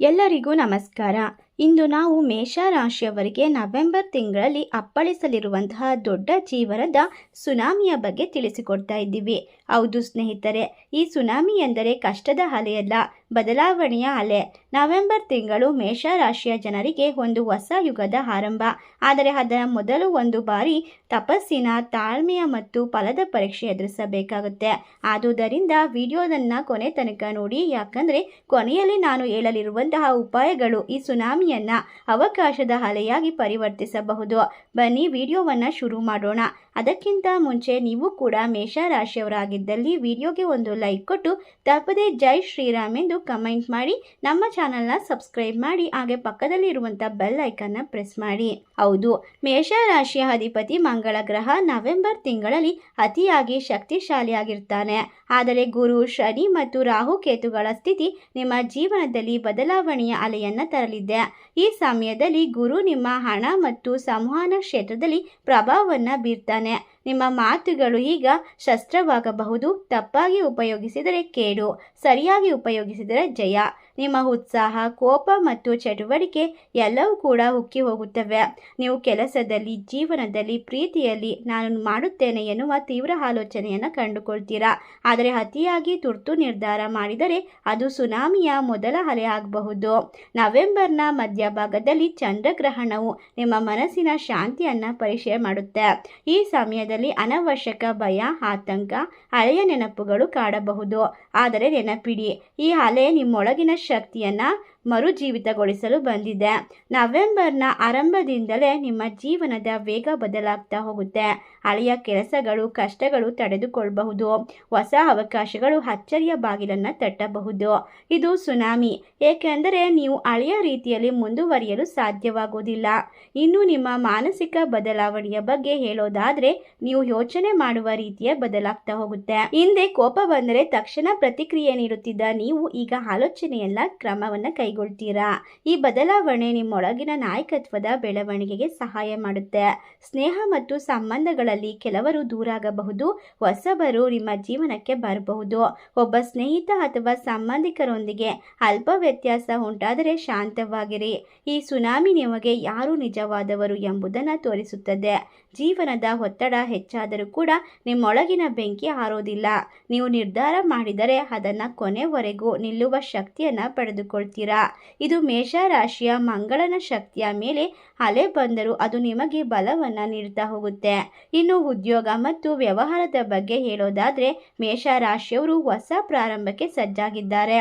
ಎಲ್ಲರಿಗೂ ನಮಸ್ಕಾರ. ಇಂದು ನಾವು ಮೇಷ ರಾಶಿಯವರಿಗೆ ನವೆಂಬರ್ ತಿಂಗಳಲ್ಲಿ ಅಪ್ಪಳಿಸಲಿರುವಂತಹ ದೊಡ್ಡ ಜೀವನದ ಸುನಾಮಿಯ ಬಗ್ಗೆ ತಿಳಿಸಿಕೊಡ್ತಾ ಇದ್ದೀವಿ. ಹೌದು ಸ್ನೇಹಿತರೆ, ಈ ಸುನಾಮಿ ಎಂದರೆ ಕಷ್ಟದ ಅಲೆಯಲ್ಲ, ಬದಲಾವಣೆಯ ಅಲೆ. ನವೆಂಬರ್ ತಿಂಗಳು ಮೇಷ ರಾಶಿಯ ಜನರಿಗೆ ಒಂದು ಹೊಸ ಯುಗದ ಆರಂಭ. ಆದರೆ ಅದರ ಮೊದಲು ಒಂದು ಬಾರಿ ತಪಸ್ಸಿನ ತಾಳ್ಮೆಯ ಮತ್ತು ಫಲದ ಪರೀಕ್ಷೆ ಎದುರಿಸಬೇಕಾಗುತ್ತೆ. ಆದುದರಿಂದ ವಿಡಿಯೋದನ್ನು ಕೊನೆ ತನಕ ನೋಡಿ, ಯಾಕಂದರೆ ಕೊನೆಯಲ್ಲಿ ನಾನು ಹೇಳಲಿರುವಂತಹ ಉಪಾಯಗಳು ಈ ಸುನಾಮಿಯನ್ನ ಅವಕಾಶದ ಅಲೆಯಾಗಿ ಪರಿವರ್ತಿಸಬಹುದು. ಬನ್ನಿ ವಿಡಿಯೋವನ್ನು ಶುರು ಮಾಡೋಣ. ಅದಕ್ಕಿಂತ ಮುಂಚೆ ನೀವು ಕೂಡ ಮೇಷರಾಶಿಯವರಾಗಿದ್ದಲ್ಲಿ ವಿಡಿಯೋಗೆ ಒಂದು ಲೈಕ್ ಕೊಟ್ಟು ತಪ್ಪದೇ ಜೈ ಶ್ರೀರಾಮ್ ಎಂದು ಕಮೆಂಟ್ ಮಾಡಿ, ನಮ್ಮ ಚಾನಲ್ನ ಸಬ್ಸ್ಕ್ರೈಬ್ ಮಾಡಿ, ಹಾಗೆ ಪಕ್ಕದಲ್ಲಿ ಇರುವಂಥ ಬೆಲ್ ಐಕನ್ನ ಪ್ರೆಸ್ ಮಾಡಿ. ಹೌದು ಮೇಷ ರಾಶಿಯ ಅಧಿಪತಿ ಮಂಗಳ ಗ್ರಹ ನವೆಂಬರ್ ತಿಂಗಳಲ್ಲಿ ಅತಿಯಾಗಿ ಶಕ್ತಿಶಾಲಿಯಾಗಿರ್ತಾನೆ. ಆದರೆ ಗುರು, ಶನಿ ಮತ್ತು ರಾಹು ಕೇತುಗಳ ಸ್ಥಿತಿ ನಿಮ್ಮ ಜೀವನದಲ್ಲಿ ಬದಲಾವಣೆಯ ಅಲೆಯನ್ನು ತರಲಿದೆ. ಈ ಸಮಯದಲ್ಲಿ ಗುರು ನಿಮ್ಮ ಹಣ ಮತ್ತು ಸಂವಹನ ಕ್ಷೇತ್ರದಲ್ಲಿ ಪ್ರಭಾವವನ್ನು ಬೀರ್ತಾನೆ. ಇರ್ತಾನೆ ನಿಮ್ಮ ಮಾತುಗಳು ಈಗ ಶಸ್ತ್ರವಾಗಬಹುದು. ತಪ್ಪಾಗಿ ಉಪಯೋಗಿಸಿದರೆ ಕೇಡು, ಸರಿಯಾಗಿ ಉಪಯೋಗಿಸಿದರೆ ಜಯ. ನಿಮ್ಮ ಉತ್ಸಾಹ, ಕೋಪ ಮತ್ತು ಚಟುವಟಿಕೆ ಎಲ್ಲವೂ ಕೂಡ ಉಕ್ಕಿ ಹೋಗುತ್ತವೆ. ನೀವು ಕೆಲಸದಲ್ಲಿ, ಜೀವನದಲ್ಲಿ, ಪ್ರೀತಿಯಲ್ಲಿ ನಾನು ಮಾಡುತ್ತೇನೆ ಎನ್ನುವ ತೀವ್ರ ಆಲೋಚನೆಯನ್ನು ಕಂಡುಕೊಳ್ತೀರಾ? ಆದರೆ ಅತಿಯಾಗಿ ತುರ್ತು ನಿರ್ಧಾರ ಮಾಡಿದರೆ ಅದು ಸುನಾಮಿಯ ಮೊದಲ ಅಲೆ ಆಗಬಹುದು. ನವೆಂಬರ್ನ ಮಧ್ಯಭಾಗದಲ್ಲಿ ಚಂದ್ರಗ್ರಹಣವು ನಿಮ್ಮ ಮನಸ್ಸಿನ ಶಾಂತಿಯನ್ನು ಪರಿಚಯ ಮಾಡುತ್ತೆ. ಈ ಸಮಯದಲ್ಲಿ ಅನವಶ್ಯಕ ಭಯ ಆತಂಕ ಹಳೆಯ ನೆನಪುಗಳು ಕಾಡಬಹುದು. ಆದರೆ ನೆನಪಿಡಿ ಈ ಅಲೆ ನಿಮ್ಮೊಳಗಿನ ಶಕ್ತಿಯನ್ನು ಮರುಜೀವಿತಗೊಳಿಸಲು ಬಂದಿದೆ. ನವೆಂಬರ್ನ ಆರಂಭದಿಂದಲೇ ನಿಮ್ಮ ಜೀವನದ ವೇಗ ಬದಲಾಗ್ತಾ ಹೋಗುತ್ತೆ. ಹಳೆಯ ಕೆಲಸಗಳು, ಕಷ್ಟಗಳು ತಡೆದುಕೊಳ್ಳಬಹುದು. ಹೊಸ ಅವಕಾಶಗಳು ಅಚ್ಚರಿಯ ಬಾಗಿಲನ್ನು ತಟ್ಟಬಹುದು. ಇದು ಸುನಾಮಿ. ಏಕೆಂದರೆ ನೀವು ಹಳೆಯ ರೀತಿಯಲ್ಲಿ ಮುಂದುವರಿಯಲು ಸಾಧ್ಯವಾಗುವುದಿಲ್ಲ. ಇನ್ನು ನಿಮ್ಮ ಮಾನಸಿಕ ಬದಲಾವಣೆಯ ಬಗ್ಗೆ ಹೇಳೋದಾದರೆ, ನೀವು ಯೋಚನೆ ಮಾಡುವ ರೀತಿಯ ಬದಲಾಗ್ತಾ ಹೋಗುತ್ತೆ. ಹಿಂದೆ ಕೋಪ ಬಂದರೆ ತಕ್ಷಣ ಪ್ರತಿಕ್ರಿಯೆ ನೀಡುತ್ತಿದ್ದ ನೀವು ಈಗ ಆಲೋಚನೆಯಲ್ಲ ಕ್ರಮವನ್ನು ಕೈಗೊಳ್ತೀರಾ? ಈ ಬದಲಾವಣೆ ನಿಮ್ಮೊಳಗಿನ ನಾಯಕತ್ವದ ಬೆಳವಣಿಗೆಗೆ ಸಹಾಯ ಮಾಡುತ್ತೆ. ಸ್ನೇಹ ಮತ್ತು ಸಂಬಂಧಗಳಲ್ಲಿ ಕೆಲವರು ದೂರಾಗಬಹುದು, ಹೊಸಬರು ನಿಮ್ಮ ಜೀವನಕ್ಕೆ ಬರಬಹುದು. ಒಬ್ಬ ಸ್ನೇಹಿತ ಅಥವಾ ಸಂಬಂಧಿಕರೊಂದಿಗೆ ಅಲ್ಪ ವ್ಯತ್ಯಾಸ ಉಂಟಾದರೆ ಶಾಂತವಾಗಿರಿ. ಈ ಸುನಾಮಿ ನಿಮಗೆ ಯಾರು ನಿಜವಾದವರು ಎಂಬುದನ್ನು ತೋರಿಸುತ್ತದೆ. ಜೀವನದ ಒತ್ತಡ ಹೆಚ್ಚಾದರೂ ಕೂಡ ನಿಮ್ಮೊಳಗಿನ ಬೆಂಕಿ ಹಾರೋದಿಲ್ಲ ನೀವು ನಿರ್ಧಾರ ಮಾಡಿದರೆ ಅದನ್ನು ಕೊನೆವರೆಗೂ ನಿಲ್ಲುವ ಶಕ್ತಿಯನ್ನು ಪಡೆದುಕೊಳ್ತೀರಾ? ಇದು ಮೇಷ ರಾಶಿಯ ಮಂಗಳನ ಶಕ್ತಿಯ ಮೇಲೆ ಅಲೆ ಬಂದರೂ ಅದು ನಿಮಗೆ ಬಲವನ್ನು ನೀಡ್ತಾ ಹೋಗುತ್ತೆ. ಇನ್ನು ಉದ್ಯೋಗ ಮತ್ತು ವ್ಯವಹಾರದ ಬಗ್ಗೆ ಹೇಳೋದಾದರೆ ಮೇಷ ರಾಶಿಯವರು ಹೊಸ ಪ್ರಾರಂಭಕ್ಕೆ ಸಜ್ಜಾಗಿದ್ದಾರೆ.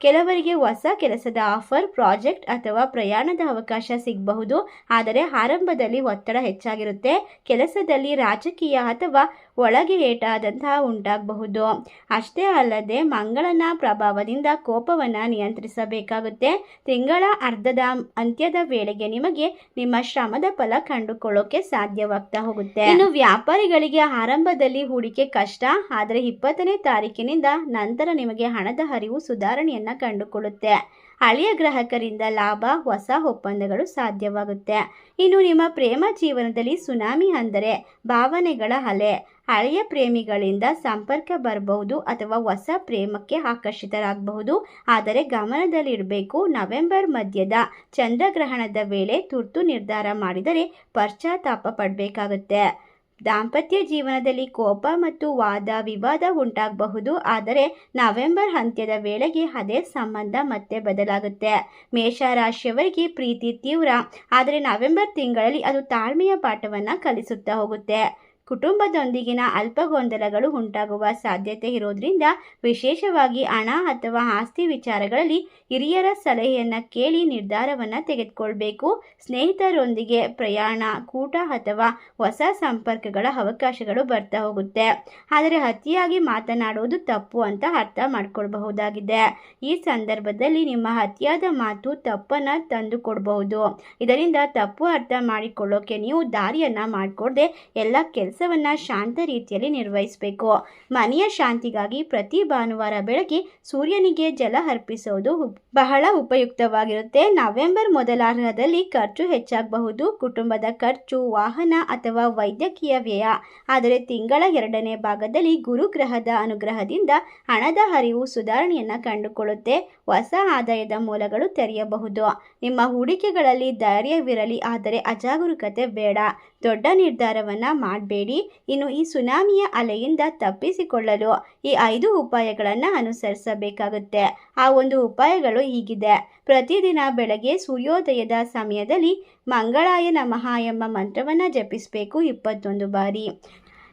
ಕೆಲವರಿಗೆ ಹೊಸ ಕೆಲಸದ ಆಫರ್, ಪ್ರಾಜೆಕ್ಟ್ ಅಥವಾ ಪ್ರಯಾಣದ ಅವಕಾಶ ಸಿಗಬಹುದು. ಆದರೆ ಆರಂಭದಲ್ಲಿ ಒತ್ತಡ ಹೆಚ್ಚಾಗಿರುತ್ತೆ. ಕೆಲಸದಲ್ಲಿ ರಾಜಕೀಯ ಅಥವಾ ಒಳಗೆ ಏಟಾದಂತಹ ಉಂಟಾಗಬಹುದು. ಅಷ್ಟೇ ಅಲ್ಲದೆ ಮಂಗಳನ ಪ್ರಭಾವದಿಂದ ಕೋಪವನ್ನು ನಿಯಂತ್ರಿಸಬೇಕಾಗುತ್ತೆ. ತಿಂಗಳ ಅರ್ಧದ ಅಂತ್ಯದ ವೇಳೆಗೆ ನಿಮಗೆ ನಿಮ್ಮ ಶ್ರಮದ ಫಲ ಕಂಡುಕೊಳ್ಳೋಕೆ ಸಾಧ್ಯವಾಗ್ತಾ ಹೋಗುತ್ತೆ. ಇನ್ನು ವ್ಯಾಪಾರಿಗಳಿಗೆ ಆರಂಭದಲ್ಲಿ ಹೂಡಿಕೆ ಕಷ್ಟ. ಆದರೆ ಇಪ್ಪತ್ತನೇ ತಾರೀಕಿನಿಂದ ನಂತರ ನಿಮಗೆ ಹಣದ ಹರಿವು ಸುಧಾರಣೆಯನ್ನು ಕಂಡುಕೊಳ್ಳುತ್ತೆ. ಹಳೆಯ ಗ್ರಾಹಕರಿಂದ ಲಾಭ, ಹೊಸ ಒಪ್ಪಂದಗಳು ಸಾಧ್ಯವಾಗುತ್ತೆ. ಇನ್ನು ನಿಮ್ಮ ಪ್ರೇಮ ಜೀವನದಲ್ಲಿ ಸುನಾಮಿ ಅಂದರೆ ಭಾವನೆಗಳ ಅಲೆ. ಹಳೆಯ ಪ್ರೇಮಿಗಳಿಂದ ಸಂಪರ್ಕ ಬರಬಹುದು ಅಥವಾ ಹೊಸ ಪ್ರೇಮಕ್ಕೆ ಆಕರ್ಷಿತರಾಗಬಹುದು. ಆದರೆ ಗಮನದಲ್ಲಿಡಬೇಕು, ನವೆಂಬರ್ ಮಧ್ಯದ ಚಂದ್ರಗ್ರಹಣದ ವೇಳೆ ತುರ್ತು ನಿರ್ಧಾರ ಮಾಡಿದರೆ ಪಶ್ಚಾತ್ತಾಪ ಪಡಬೇಕಾಗುತ್ತೆ. ದಾಂಪತ್ಯ ಜೀವನದಲ್ಲಿ ಕೋಪ ಮತ್ತು ವಾದ ವಿವಾದ ಉಂಟಾಗಬಹುದು, ಆದರೆ ನವೆಂಬರ್ ಅಂತ್ಯದ ವೇಳೆಗೆ ಅದೇ ಸಂಬಂಧ ಮತ್ತೆ ಬದಲಾಗುತ್ತೆ. ಮೇಷ ರಾಶಿಯವರಿಗೆ ಪ್ರೀತಿ ತೀವ್ರ, ಆದರೆ ನವೆಂಬರ್ ತಿಂಗಳಲ್ಲಿ ಅದು ತಾಳ್ಮೆಯ ಪಾಠವನ್ನು ಕಲಿಸುತ್ತಾ ಹೋಗುತ್ತೆ. ಕುಟುಂಬದೊಂದಿಗಿನ ಅಲ್ಪ ಗೊಂದಲಗಳು ಉಂಟಾಗುವ ಸಾಧ್ಯತೆ ಇರೋದ್ರಿಂದ ವಿಶೇಷವಾಗಿ ಹಣ ಅಥವಾ ಆಸ್ತಿ ವಿಚಾರಗಳಲ್ಲಿ ಹಿರಿಯರ ಸಲಹೆಯನ್ನು ಕೇಳಿ ನಿರ್ಧಾರವನ್ನು ತೆಗೆದುಕೊಳ್ಬೇಕು. ಸ್ನೇಹಿತರೊಂದಿಗೆ ಪ್ರಯಾಣ, ಕೂಟ ಅಥವಾ ಹೊಸ ಸಂಪರ್ಕಗಳ ಅವಕಾಶಗಳು ಬರ್ತಾ ಹೋಗುತ್ತೆ. ಆದರೆ ಅತಿಯಾಗಿ ಮಾತನಾಡುವುದು ತಪ್ಪು ಅಂತ ಅರ್ಥ ಮಾಡ್ಕೊಳ್ಬಹುದಾಗಿದೆ. ಈ ಸಂದರ್ಭದಲ್ಲಿ ನಿಮ್ಮ ಅತಿಯಾದ ಮಾತು ತಪ್ಪನ್ನು ತಂದು ಕೊಡಬಹುದು ಇದರಿಂದ ತಪ್ಪು ಅರ್ಥ ಮಾಡಿಕೊಳ್ಳೋಕೆ ನೀವು ದಾರಿಯನ್ನು ಮಾಡಿಕೊಡದೆ ಎಲ್ಲ ಕೆಲಸ ಕೆಲಸವನ್ನ ಶಾಂತ ರೀತಿಯಲ್ಲಿ ನಿರ್ವಹಿಸಬೇಕು. ಮನೆಯ ಶಾಂತಿಗಾಗಿ ಪ್ರತಿ ಭಾನುವಾರ ಬೆಳಗ್ಗೆ ಸೂರ್ಯನಿಗೆ ಜಲ ಅರ್ಪಿಸೋದು ಬಹಳ ಉಪಯುಕ್ತವಾಗಿರುತ್ತೆ. ನವೆಂಬರ್ ಮೊದಲಾರ್ಹದಲ್ಲಿ ಖರ್ಚು ಹೆಚ್ಚಾಗಬಹುದು. ಕುಟುಂಬದ ಖರ್ಚು, ವಾಹನ ಅಥವಾ ವೈದ್ಯಕೀಯ ವ್ಯಯ. ಆದರೆ ತಿಂಗಳ ಎರಡನೇ ಭಾಗದಲ್ಲಿ ಗುರುಗ್ರಹದ ಅನುಗ್ರಹದಿಂದ ಹಣದ ಹರಿವು ಸುಧಾರಣೆಯನ್ನು ಕಂಡುಕೊಳ್ಳುತ್ತೆ. ಹೊಸ ಆದಾಯದ ಮೂಲಗಳು ತೆರೆಯಬಹುದು. ನಿಮ್ಮ ಹೂಡಿಕೆಗಳಲ್ಲಿ ಧೈರ್ಯವಿರಲಿ, ಆದರೆ ಅಜಾಗರೂಕತೆ ಬೇಡ. ದೊಡ್ಡ ನಿರ್ಧಾರವನ್ನು ಮಾಡಬೇಡಿ. ಇನ್ನು ಈ ಸುನಾಮಿಯ ಅಲೆಯಿಂದ ತಪ್ಪಿಸಿಕೊಳ್ಳಲು ಈ ಐದು ಉಪಾಯಗಳನ್ನು ಅನುಸರಿಸಬೇಕಾಗುತ್ತೆ. ಆ ಒಂದು ಉಪಾಯಗಳು ಹೀಗಿದೆ. ಪ್ರತಿದಿನ ಬೆಳಗ್ಗೆ ಸೂರ್ಯೋದಯದ ಸಮಯದಲ್ಲಿ ಮಂಗಳಾಯ ನಮಃ ಎಂಬ ಮಂತ್ರವನ್ನು ಜಪಿಸಬೇಕು ಇಪ್ಪತ್ತೊಂದು ಬಾರಿ.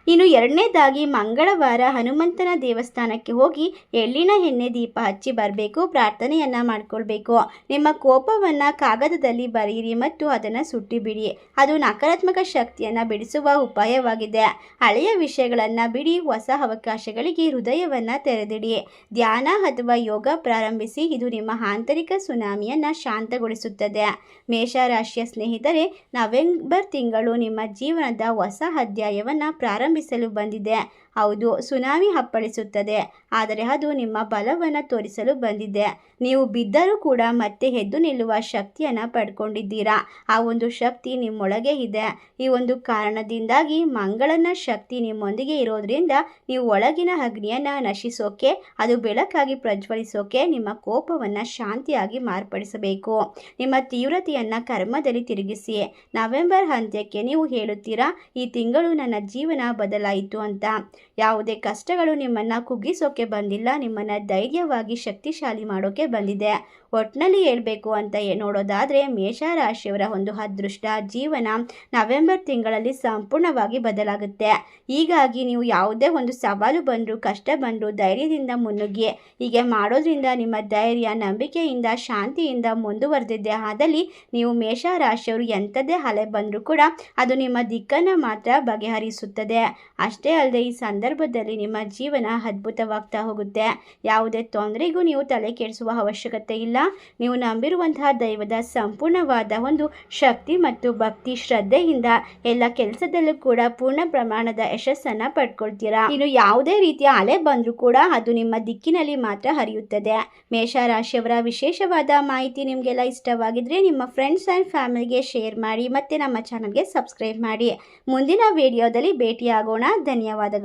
ಇನ್ನು ಎರಡನೇದಾಗಿ ಮಂಗಳವಾರ ಹನುಮಂತನ ದೇವಸ್ಥಾನಕ್ಕೆ ಹೋಗಿ ಎಳ್ಳಿನ ಎಣ್ಣೆ ದೀಪ ಹಚ್ಚಿ ಬರಬೇಕು, ಪ್ರಾರ್ಥನೆಯನ್ನು ಮಾಡಿಕೊಳ್ಬೇಕು. ನಿಮ್ಮ ಕೋಪವನ್ನು ಕಾಗದದಲ್ಲಿ ಬರೆಯಿರಿ ಮತ್ತು ಅದನ್ನು ಸುಟ್ಟಿಬಿಡಿ ಅದು ನಕಾರಾತ್ಮಕ ಶಕ್ತಿಯನ್ನು ಬಿಡಿಸುವ ಉಪಾಯವಾಗಿದೆ. ಹಳೆಯ ವಿಷಯಗಳನ್ನು ಬಿಡಿ, ಹೊಸ ಅವಕಾಶಗಳಿಗೆ ಹೃದಯವನ್ನು ತೆರೆದಿಡಿ. ಧ್ಯಾನ ಅಥವಾ ಯೋಗ ಪ್ರಾರಂಭಿಸಿ, ಇದು ನಿಮ್ಮ ಆಂತರಿಕ ಸುನಾಮಿಯನ್ನು ಶಾಂತಗೊಳಿಸುತ್ತದೆ. ಮೇಷರಾಶಿಯ ಸ್ನೇಹಿತರೆ, ನವೆಂಬರ್ ತಿಂಗಳು ನಿಮ್ಮ ಜೀವನದ ಹೊಸ ಅಧ್ಯಾಯವನ್ನು ಪ್ರಾರಂಭಿಸಲು ಬಂದಿದೆ. ಹೌದು, ಸುನಾಮಿ ಅಪ್ಪಳಿಸುತ್ತದೆ ಆದರೆ ಅದು ನಿಮ್ಮ ಬಲವನ್ನು ತೋರಿಸಲು ಬಂದಿದೆ. ನೀವು ಬಿದ್ದರೂ ಕೂಡ ಮತ್ತೆ ಎದ್ದು ನಿಲ್ಲುವ ಶಕ್ತಿಯನ್ನು ಪಡ್ಕೊಂಡಿದ್ದೀರಾ? ಆ ಒಂದು ಶಕ್ತಿ ನಿಮ್ಮೊಳಗೆ ಇದೆ. ಈ ಒಂದು ಕಾರಣದಿಂದಾಗಿ ಮಂಗಳನ ಶಕ್ತಿ ನಿಮ್ಮೊಂದಿಗೆ ಇರೋದ್ರಿಂದ ನೀವು ಒಳಗಿನ ಅಗ್ನಿಯನ್ನು ನಶಿಸೋಕೆ, ಅದು ಬೆಳಕಾಗಿ ಪ್ರಜ್ವಲಿಸೋಕೆ ನಿಮ್ಮ ಕೋಪವನ್ನು ಶಾಂತಿಯಾಗಿ ಮಾರ್ಪಡಿಸಬೇಕು. ನಿಮ್ಮ ತೀವ್ರತೆಯನ್ನು ಕರ್ಮದಲ್ಲಿ ತಿರುಗಿಸಿ. ನವೆಂಬರ್ ಅಂತ್ಯಕ್ಕೆ ನೀವು ಹೇಳುತ್ತೀರಾ, ಈ ತಿಂಗಳು ನನ್ನ ಜೀವನ ಬದಲಾಯಿತು ಅಂತ. ಯಾವುದೇ ಕಷ್ಟಗಳು ನಿಮ್ಮನ್ನು ಕುಗ್ಗಿಸೋಕೆ ಬಂದಿಲ್ಲ, ನಿಮ್ಮನ್ನು ಧೈರ್ಯವಾಗಿ ಶಕ್ತಿಶಾಲಿ ಮಾಡೋಕೆ ಬಂದಿದೆ. ಒಟ್ಟಿನಲ್ಲಿ ಹೇಳಬೇಕು ಅಂತ ನೋಡೋದಾದರೆ ಮೇಷರಾಶಿಯವರ ಒಂದು ಅದೃಷ್ಟ ಜೀವನ ನವೆಂಬರ್ ತಿಂಗಳಲ್ಲಿ ಸಂಪೂರ್ಣವಾಗಿ ಬದಲಾಗುತ್ತೆ. ಹೀಗಾಗಿ ನೀವು ಯಾವುದೇ ಒಂದು ಸವಾಲು ಬಂದರೂ, ಕಷ್ಟ ಬಂದರೂ ಧೈರ್ಯದಿಂದ ಮುನ್ನುಗ್ಗಿ. ಹೀಗೆ ಮಾಡೋದ್ರಿಂದ ನಿಮ್ಮ ಧೈರ್ಯ, ನಂಬಿಕೆಯಿಂದ, ಶಾಂತಿಯಿಂದ ಮುಂದುವರೆದಿದ್ದೆ ಆದಲ್ಲಿ ನೀವು ಮೇಷರಾಶಿಯವರು ಎಂಥದ್ದೇ ಅಲೆ ಬಂದರೂ ಕೂಡ ಅದು ನಿಮ್ಮ ದಿಕ್ಕನ್ನು ಮಾತ್ರ ಬಗೆಹರಿಸುತ್ತದೆ. ಅಷ್ಟೇ ಅಲ್ಲದೆ ಈ ಸಂದರ್ಭದಲ್ಲಿ ನಿಮ್ಮ ಜೀವನ ಅದ್ಭುತವಾಗ್ತಾ ಹೋಗುತ್ತೆ. ಯಾವುದೇ ತೊಂದರೆಗೂ ನೀವು ತಲೆ ಕೆಡಿಸುವ ಅವಶ್ಯಕತೆ ಇಲ್ಲ. ನೀವು ನಂಬಿರುವಂತಹ ದೈವದ ಸಂಪೂರ್ಣವಾದ ಒಂದು ಶಕ್ತಿ ಮತ್ತು ಭಕ್ತಿ ಶ್ರದ್ಧೆಯಿಂದ ಎಲ್ಲ ಕೆಲಸದಲ್ಲೂ ಕೂಡ ಪೂರ್ಣ ಪ್ರಮಾಣದ ಯಶಸ್ಸನ್ನ ಪಡ್ಕೊಳ್ತೀರಾ? ಇನ್ನು ಯಾವುದೇ ರೀತಿಯ ಅಲೆ ಬಂದರೂ ಕೂಡ ಅದು ನಿಮ್ಮ ದಿಕ್ಕಿನಲ್ಲಿ ಮಾತ್ರ ಹರಿಯುತ್ತದೆ. ಮೇಷರಾಶಿಯವರ ವಿಶೇಷವಾದ ಮಾಹಿತಿ ನಿಮಗೆಲ್ಲ ಇಷ್ಟವಾಗಿದ್ರೆ ನಿಮ್ಮ ಫ್ರೆಂಡ್ಸ್ ಆ್ಯಂಡ್ ಫ್ಯಾಮಿಲಿಗೆ ಶೇರ್ ಮಾಡಿ ಮತ್ತು ನಮ್ಮ ಚಾನಲ್ಗೆ ಸಬ್ಸ್ಕ್ರೈಬ್ ಮಾಡಿ. ಮುಂದಿನ ವಿಡಿಯೋದಲ್ಲಿ ಭೇಟಿಯಾಗೋಣ. ಧನ್ಯವಾದಗಳು.